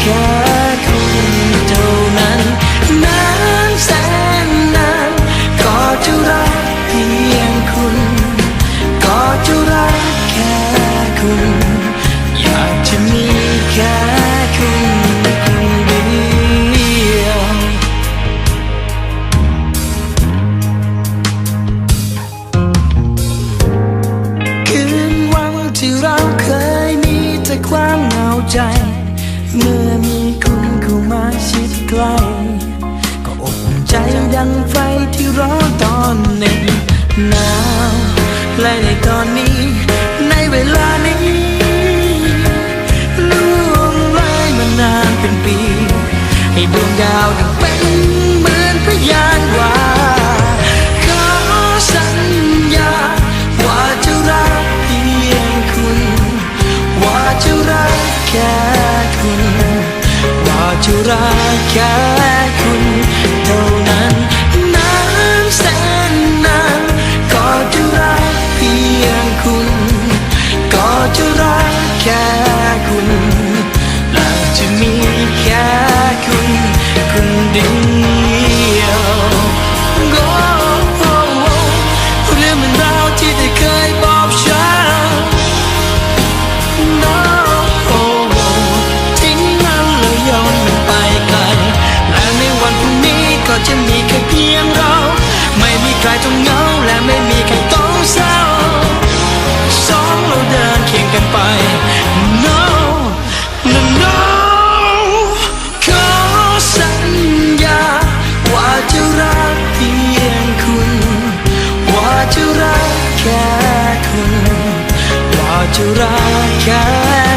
แค่คุณเท่านั้นนานแสนนานก็จะรักเพียงคุณ ก็จะรักแค่คุณ อยากจะมีแค่คุณเดียว คืนวันที่เราเคยมีแต่ความเหงาใจ กล้ ก็อบใจดังไฟที่ร้อนตอนหนึ่งหนาวและในตอนนี้ ในเวลานี้ล่วงเลมานานเป็นปี ให้ดวงดาวดัง รักแค่ จะรักแค่